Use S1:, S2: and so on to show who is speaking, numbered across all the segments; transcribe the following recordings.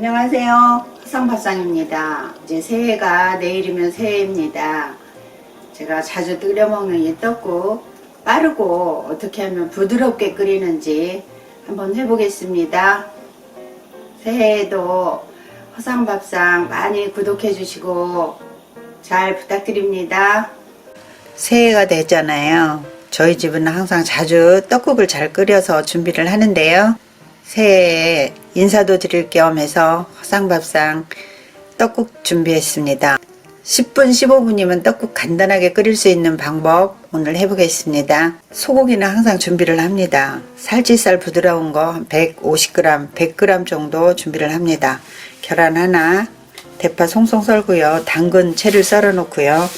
S1: 안녕하세요. 화상밥상입니다. 이제 새해가 내일이면 새해입니다. 제가 자주 끓여 먹는 이 떡국 빠르고 어떻게 하면 부드럽게 끓이는지 한번 해보겠습니다. 새해에도 화상밥상 많이 구독해 주시고 잘 부탁드립니다. 새해가 됐잖아요. 저희 집은 항상 자주 떡국을 잘 끓여서 준비를 하는데요. 새해에 인사도 드릴 겸 해서 화상밥상 떡국 준비했습니다. 10분, 15분이면 떡국 간단하게 끓일 수 있는 방법 오늘 해보겠습니다. 소고기는 항상 준비를 합니다. 살치살 부드러운 거 150g, 100g 정도 준비를 합니다. 계란 하나, 대파 송송 썰고요. 당근 채를 썰어 놓고요.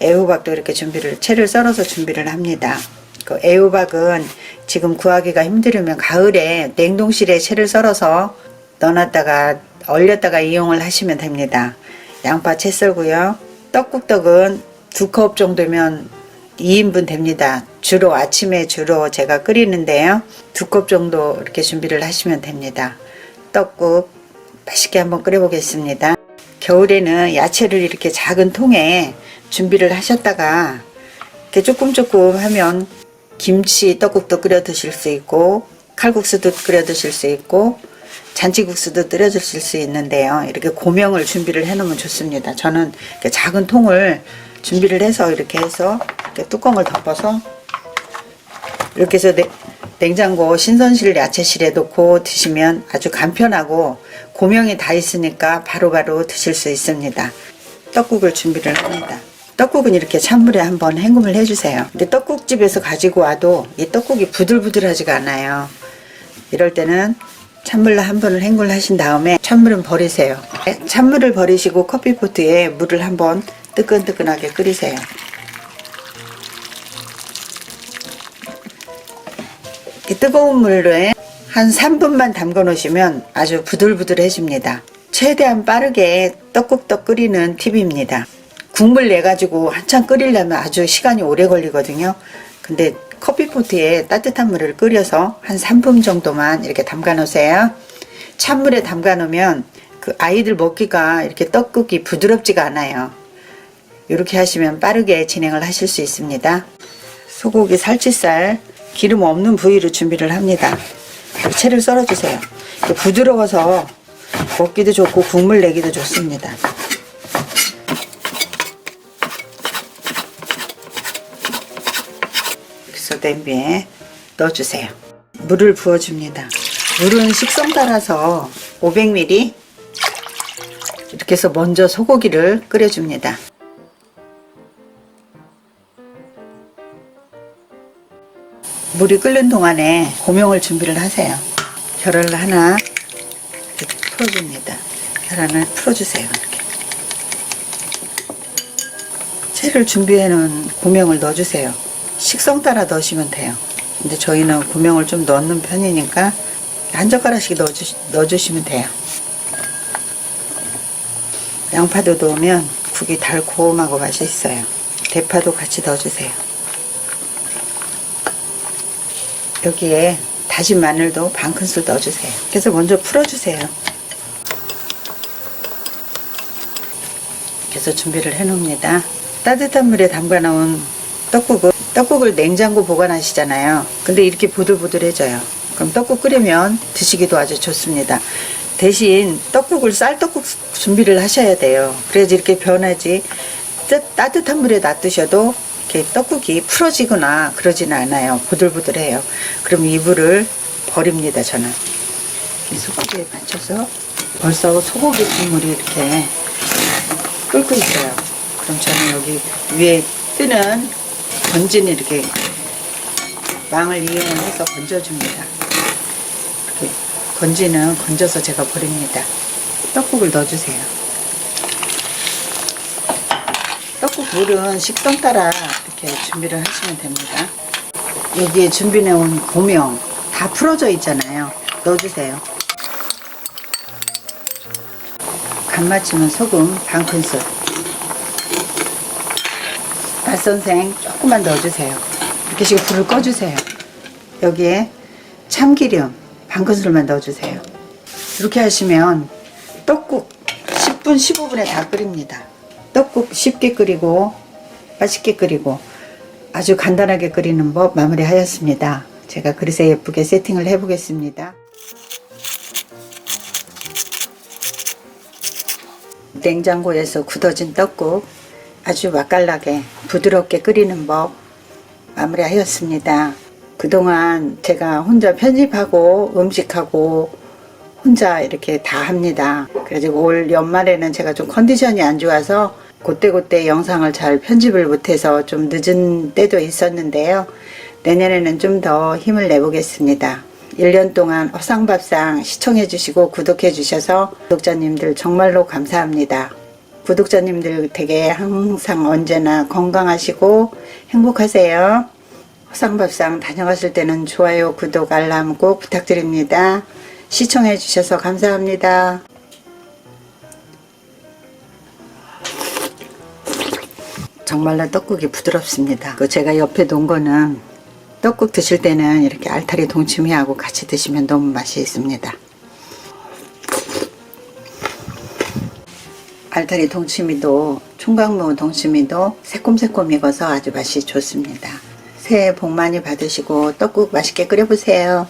S1: 애호박도 이렇게 준비를 채를 썰어서 준비를 합니다. 그 애호박은 지금 구하기가 힘들으면 가을에 냉동실에 채를 썰어서 넣어놨다가 얼렸다가 이용을 하시면 됩니다. 양파 채 썰고요. 떡국떡은 두 컵 정도면 2인분 됩니다. 주로 아침에 주로 제가 끓이는데요. 두 컵 정도 이렇게 준비를 하시면 됩니다. 떡국 맛있게 한번 끓여 보겠습니다. 겨울에는 야채를 이렇게 작은 통에 준비를 하셨다가 이렇게 조금 조금 하면 김치 떡국도 끓여 드실 수 있고 칼국수도 끓여 드실 수 있고 잔치국수도 끓여 드실 수 있는데요. 이렇게 고명을 준비를 해 놓으면 좋습니다. 저는 작은 통을 준비를 해서 이렇게 해서 이렇게 뚜껑을 덮어서 이렇게 해서 냉- 냉장고 신선실 야채실에 놓고 드시면 아주 간편하고 고명이 다 있으니까 바로바로 드실 수 있습니다. 떡국을 준비를 합니다. 떡국은 이렇게 찬물에 한번 헹굼을 해주세요. 근데 떡국집에서 가지고 와도 이 떡국이 부들부들하지가 않아요. 이럴 때는 찬물로 한 번을 헹굴 하신 다음에 찬물은 버리세요. 찬물을 버리시고 커피포트에 물을 한번 뜨끈뜨끈하게 끓이세요. 이 뜨거운 물에 한 3분만 담궈 놓으시면 아주 부들부들해집니다. 최대한 빠르게 떡국떡 끓이는 팁입니다. 국물 내 가지고 한참 끓이려면 아주 시간이 오래 걸리거든요. 근데 커피포트에 따뜻한 물을 끓여서 한 3분 정도만 이렇게 담가 놓으세요. 찬물에 담가 놓으면 그 아이들 먹기가 이렇게 떡국이 부드럽지가 않아요. 이렇게 하시면 빠르게 진행을 하실 수 있습니다. 소고기 살치살 기름 없는 부위로 준비를 합니다. 채를 썰어주세요. 부드러워서 먹기도 좋고 국물 내기도 좋습니다. 그래서 냄비에 넣어주세요. 물을 부어줍니다. 물은 식성 따라서 500ml 이렇게 해서 먼저 소고기를 끓여줍니다. 물이 끓는 동안에 고명을 준비를 하세요. 계란을 하나 풀어줍니다. 계란을 풀어주세요. 이렇게. 채를 준비해 놓은 고명을 넣어주세요. 식성 따라 넣으시면 돼요. 근데 저희는 고명을 좀 넣는 편이니까 한 젓가락씩 넣어주, 넣어주시면 돼요. 양파도 넣으면 국이 달콤하고 맛있어요. 대파도 같이 넣어주세요. 여기에 다진 마늘도 반 큰술 넣어주세요. 그래서 먼저 풀어주세요. 그래서 준비를 해놓습니다. 따뜻한 물에 담가 놓은 떡국을 떡국을 냉장고 보관하시잖아요. 근데 이렇게 보들보들해져요. 그럼 떡국 끓이면 드시기도 아주 좋습니다. 대신 떡국을 쌀떡국 준비를 하셔야 돼요. 그래야지 이렇게 변하지. 따- 따뜻한 물에 놔두셔도 이렇게 떡국이 풀어지거나 그러지는 않아요. 보들보들해요. 그럼 이 물을 버립니다. 저는 이 소고기에 맞춰서 벌써 소고기 국물이 이렇게 끓고 있어요. 그럼 저는 여기 위에 뜨는 건진 이렇게 망을 이용해서 건져줍니다. 이렇게 건지는 건져서 제가 버립니다. 떡국을 넣어주세요. 떡국 물은 식성 따라 이렇게 준비를 하시면 됩니다. 여기에 준비해온 고명 다 풀어져 있잖아요. 넣어주세요. 간 맞추면 소금 반 큰술. 맛선생 조금만 넣어주세요. 이렇게 식으로 불을 꺼주세요. 여기에 참기름 반 큰술만 넣어주세요. 이렇게 하시면 떡국 10분 15분에 다 끓입니다. 떡국 쉽게 끓이고 맛있게 끓이고 아주 간단하게 끓이는 법 마무리하였습니다. 제가 그릇에 예쁘게 세팅을 해보겠습니다. 냉장고에서 굳어진 떡국 아주 맛깔나게 부드럽게 끓이는 법 마무리하였습니다. 그동안 제가 혼자 편집하고 음식하고 혼자 이렇게 다 합니다. 그래가지고 올 연말에는 제가 좀 컨디션이 안 좋아서 그때그때 영상을 잘 편집을 못해서 좀 늦은 때도 있었는데요. 내년에는 좀 더 힘을 내보겠습니다. 1년 동안 허상밥상 시청해주시고 구독해주셔서 구독자님들 정말로 감사합니다. 구독자님들 댁에 항상 언제나 건강하시고 행복하세요. 허상밥상 다녀가실 때는 좋아요, 구독, 알람 꼭 부탁드립니다. 시청해 주셔서 감사합니다. 정말로 떡국이 부드럽습니다. 그 제가 옆에 놓은 거는 떡국 드실 때는 이렇게 알타리 동치미하고 같이 드시면 너무 맛이 있습니다. 알타리 동치미도 총각무 동치미도 새콤새콤 익어서 아주 맛이 좋습니다. 새해 복 많이 받으시고 떡국 맛있게 끓여보세요.